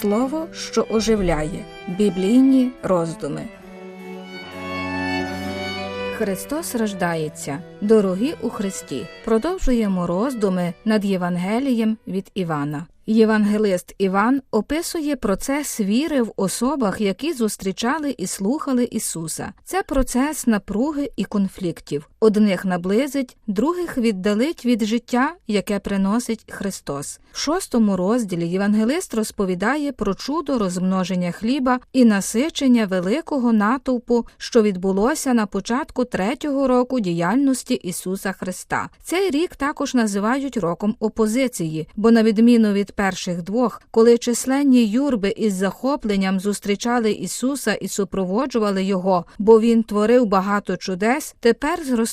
Слово, що оживляє. Біблійні роздуми. Христос рождається. Дорогі у Христі. Продовжуємо роздуми над Євангелієм від Івана. Євангелист Іван описує процес віри в особах, які зустрічали і слухали Ісуса. Це процес напруги і конфліктів. Одних наблизить, других віддалить від життя, яке приносить Христос. В шостому розділі євангелист розповідає про чудо розмноження хліба і насичення великого натовпу, що відбулося на початку третього року діяльності Ісуса Христа. Цей рік також називають роком опозиції, бо на відміну від перших двох, коли численні юрби із захопленням зустрічали Ісуса і супроводжували Його, бо Він творив багато чудес, тепер зростає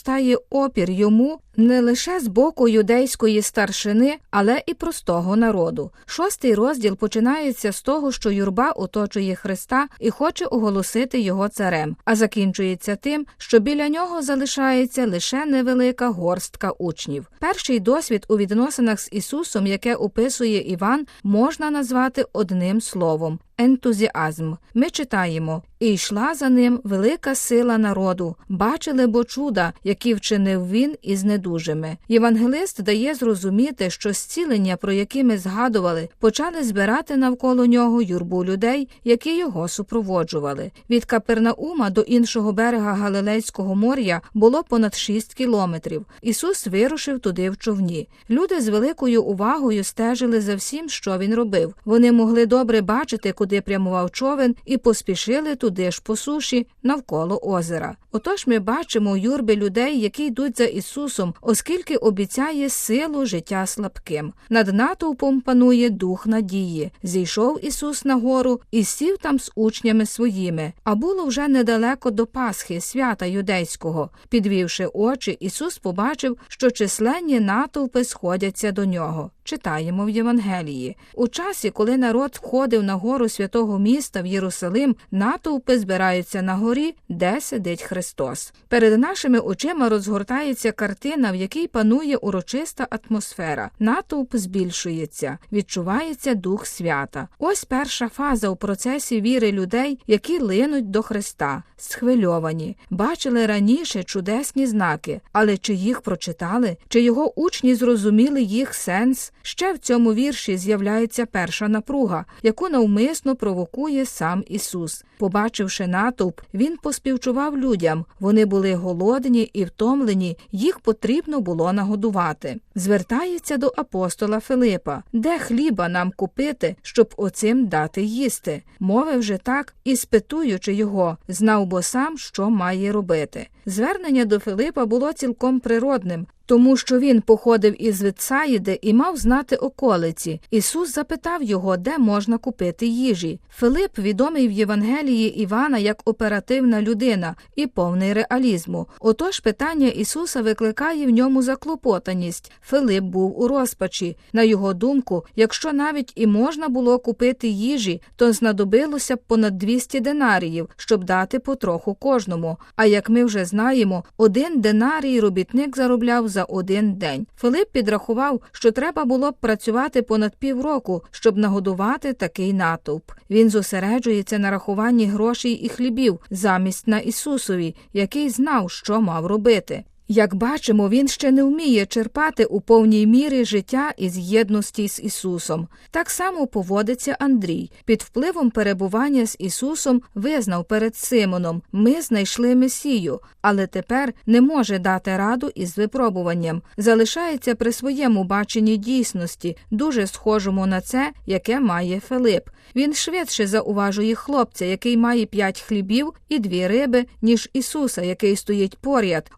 опір йому не лише з боку юдейської старшини, але і простого народу. Шостий розділ починається з того, що юрба оточує Христа і хоче оголосити його царем, а закінчується тим, що біля нього залишається лише невелика горстка учнів. Перший досвід у відносинах з Ісусом, яке описує Іван, можна назвати одним словом. Ентузіазм. Ми читаємо і йшла за ним велика сила народу, бачили бо чуда, які вчинив він із недужими. Євангелист дає зрозуміти, що зцілення, про які ми згадували, почали збирати навколо нього юрбу людей, які його супроводжували. Від Капернаума до іншого берега Галилейського моря було понад шість кілометрів. Ісус вирушив туди в човні. Люди з великою увагою стежили за всім, що він робив. Вони могли добре бачити, куди прямував човен, і поспішили туди ж по суші навколо озера. Отож ми бачимо юрби людей, які йдуть за Ісусом, оскільки обіцяє силу життя слабким. Над натовпом панує дух надії. Зійшов Ісус на гору і сів там з учнями своїми. А було вже недалеко до Пасхи, свята юдейського. Підвівши очі, Ісус побачив, що численні натовпи сходяться до нього. Читаємо в Євангелії. У часі, коли народ входив на гору святого міста в Єрусалим, натовпи збираються на горі, де сидить Христос. Перед нашими очима розгортається картина, в якій панує урочиста атмосфера. Натовп збільшується, відчувається дух свята. Ось перша фаза у процесі віри людей, які линуть до Христа, схвильовані, бачили раніше чудесні знаки, але чи їх прочитали, чи його учні зрозуміли їх сенс? Ще в цьому вірші з'являється перша напруга, яку навмисно провокує сам Ісус. Побачивши натовп, він поспівчував людям. Вони були голодні і втомлені, їх потрібно було нагодувати. Звертається до апостола Филипа, де хліба нам купити, щоб оцим дати їсти. Мовив вже так і спитуючи його, знав бо сам, що має робити. Звернення до Филипа було цілком природним, тому що він походив із Витсаїди і мав знати околиці. Ісус запитав його, де можна купити їжі. Филип відомий в Євангелії Івана як оперативна людина і повний реалізму. Отож питання Ісуса викликає в ньому заклопотаність. Филип був у розпачі. На його думку, якщо навіть і можна було купити їжі, то знадобилося б понад 200 динаріїв, щоб дати потроху кожному. А як ми вже знаємо, один динарій робітник заробляв за один день. Филип підрахував, що треба було б працювати понад півроку, щоб нагодувати такий натовп. Він зосереджується на рахуванні грошей і хлібів замість на Ісусові, який знав, що мав робити. Як бачимо, він ще не вміє черпати у повній мірі життя із єдності з Ісусом. Так само поводиться Андрій. Під впливом перебування з Ісусом визнав перед Симоном ми знайшли Месію, але тепер не може дати раду із випробуванням. Залишається при своєму баченні дійсності, дуже схожому на це, яке має Филип. Він швидше зауважує хлопця, який має п'ять хлібів і дві риби, ніж Ісуса, який стоїть поряд,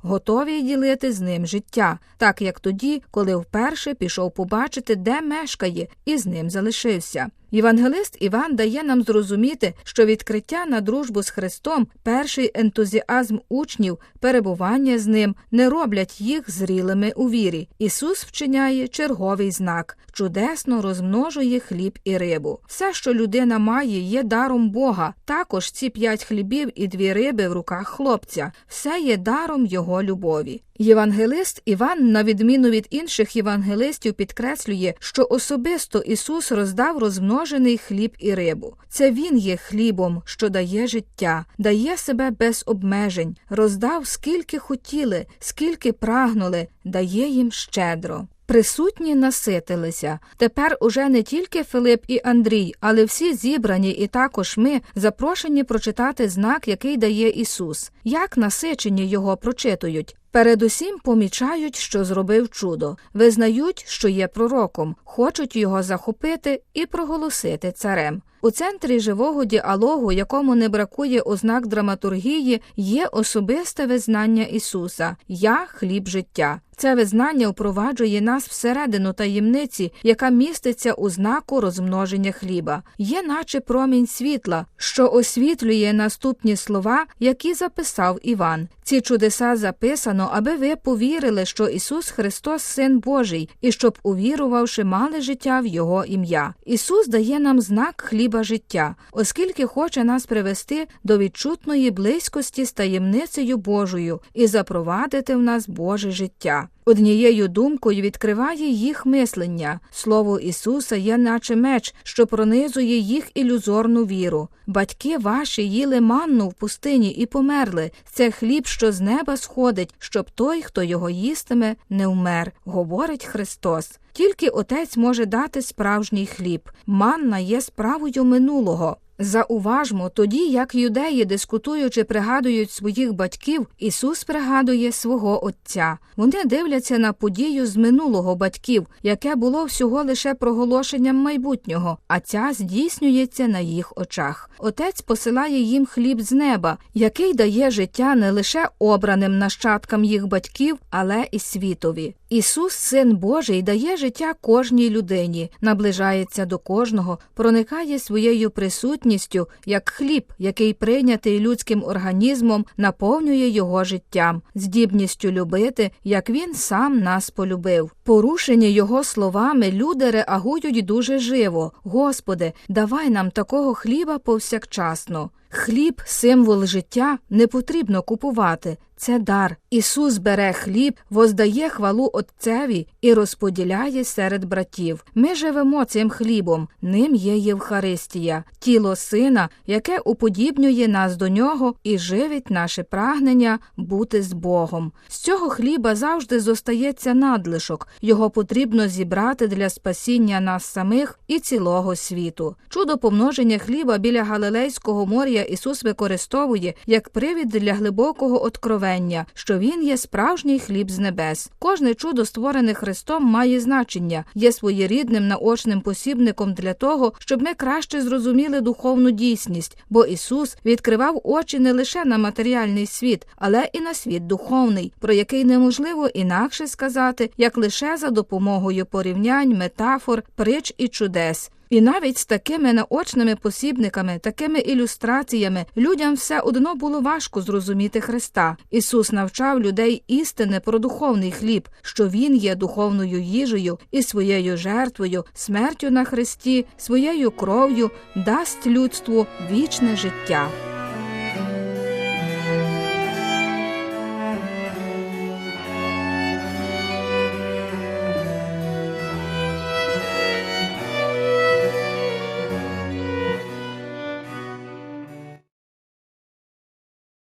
готовий ділити з ним життя, так як тоді, коли вперше пішов побачити, де мешкає, і з ним залишився. Євангелист Іван дає нам зрозуміти, що відкриття на дружбу з Христом, перший ентузіазм учнів, перебування з ним не роблять їх зрілими у вірі. Ісус вчиняє черговий знак, чудесно розмножує хліб і рибу. Все, що людина має, є даром Бога. Також ці п'ять хлібів і дві риби в руках хлопця, все є даром Його любові. Євангелист Іван, на відміну від інших євангелистів, підкреслює, що особисто Ісус роздав розмножений хліб і рибу. Це Він є хлібом, що дає життя, дає себе без обмежень, роздав скільки хотіли, скільки прагнули, дає їм щедро. Присутні наситилися. Тепер уже не тільки Филип і Андрій, але всі зібрані, і також ми запрошені прочитати знак, який дає Ісус. Як насичені його прочитують. Передусім помічають, що зробив чудо, визнають, що є пророком, хочуть його захопити і проголосити царем. У центрі живого діалогу, якому не бракує ознак драматургії, є особисте визнання Ісуса Я хліб життя. Це визнання впроваджує нас всередину таємниці, яка міститься у знаку розмноження хліба, є, наче промінь світла, що освітлює наступні слова, які записав Іван. Ці чудеса записано, аби ви повірили, що Ісус Христос Син Божий, і щоб, увірувавши, мали життя в Його ім'я. Ісус дає нам знак хліба життя, оскільки хоче нас привести до відчутної близькості з таємницею Божою і запровадити в нас Боже життя. Однією думкою відкриває їх мислення. Слово Ісуса є, наче меч, що пронизує їх ілюзорну віру. Батьки ваші їли манну в пустині і померли. Це хліб, що з неба сходить, щоб той, хто його їстиме, не вмер, говорить Христос. Тільки Отець може дати справжній хліб. Манна є справою минулого. Зауважмо, тоді як юдеї, дискутуючи, пригадують своїх батьків, Ісус пригадує свого Отця. Вони дивляться на подію з минулого батьків, яке було всього лише проголошенням майбутнього, а ця здійснюється на їх очах. Отець посилає їм хліб з неба, який дає життя не лише обраним нащадкам їх батьків, але і світові. Ісус, Син Божий, дає життя кожній людині, наближається до кожного, проникає своєю присутністю, як хліб, який прийнятий людським організмом, наповнює його життям, здібністю любити, як він сам нас полюбив. Порушені його словами, люди реагують дуже живо. Господи, давай нам такого хліба повсякчасно. Хліб, символ життя, не потрібно купувати. Це дар. Ісус бере хліб, воздає хвалу Отцеві і розподіляє серед братів. Ми живемо цим хлібом, ним є Євхаристія, тіло Сина, яке уподібнює нас до нього і живить наше прагнення бути з Богом. З цього хліба завжди зостається надлишок, його потрібно зібрати для спасіння нас самих і цілого світу. Чудо помноження хліба біля Галилейського моря Ісус використовує як привід для глибокого откровення що він є справжній хліб з небес. Кожне чудо, створене Христом, має значення, є своєрідним наочним посібником для того, щоб ми краще зрозуміли духовну дійсність, бо Ісус відкривав очі не лише на матеріальний світ, але і на світ духовний, про який неможливо інакше сказати, як лише за допомогою порівнянь, метафор, притч і чудес. І навіть з такими наочними посібниками, такими ілюстраціями людям все одно було важко зрозуміти Христа. Ісус навчав людей істини про духовний хліб, що Він є духовною їжею і своєю жертвою, смертю на Христі, своєю кров'ю дасть людству вічне життя.